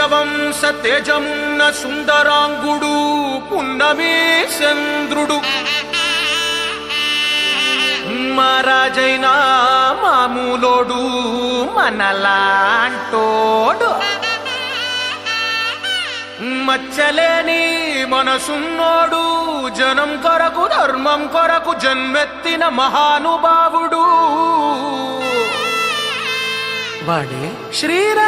సూర్యవంశ తేజమున్న సుందరాంగుడు పున్నమే చంద్రుడు మహారాజైన మామూలోడు మనలాంటోడు. మచ్చలేని మనసున్నోడు జనం కొరకు ధర్మం కొరకు జన్మెత్తిన మహానుభావుడు. వాడే శ్రీరాముడు.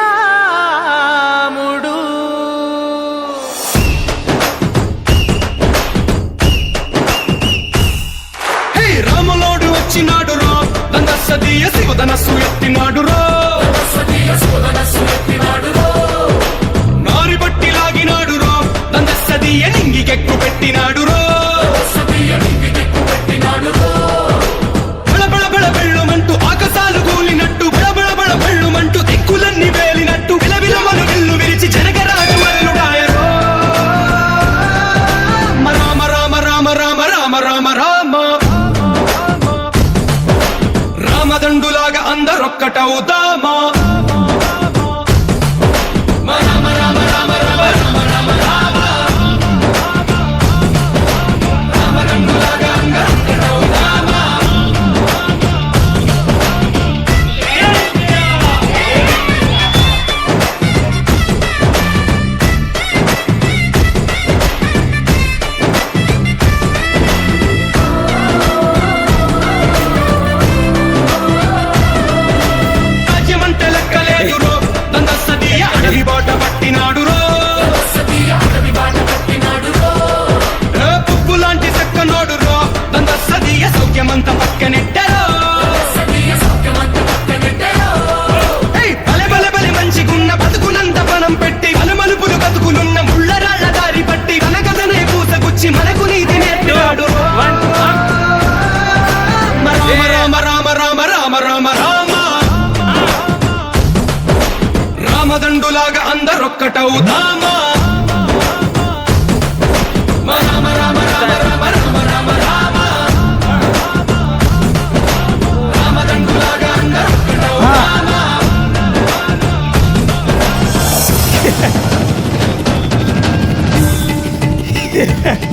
హే రాములోడు వచ్చినాడు రా దందస దియ శివదనస్సు ఎత్తినాడు రా రామదండులాగా అందరొక్కటవుతామా రామ రామ రామ రామ రామ రామ రామ రామదండులాగా అందరొక్కటవుదామా రామ రామ రామ రామ రామ రామ రామ Yeah.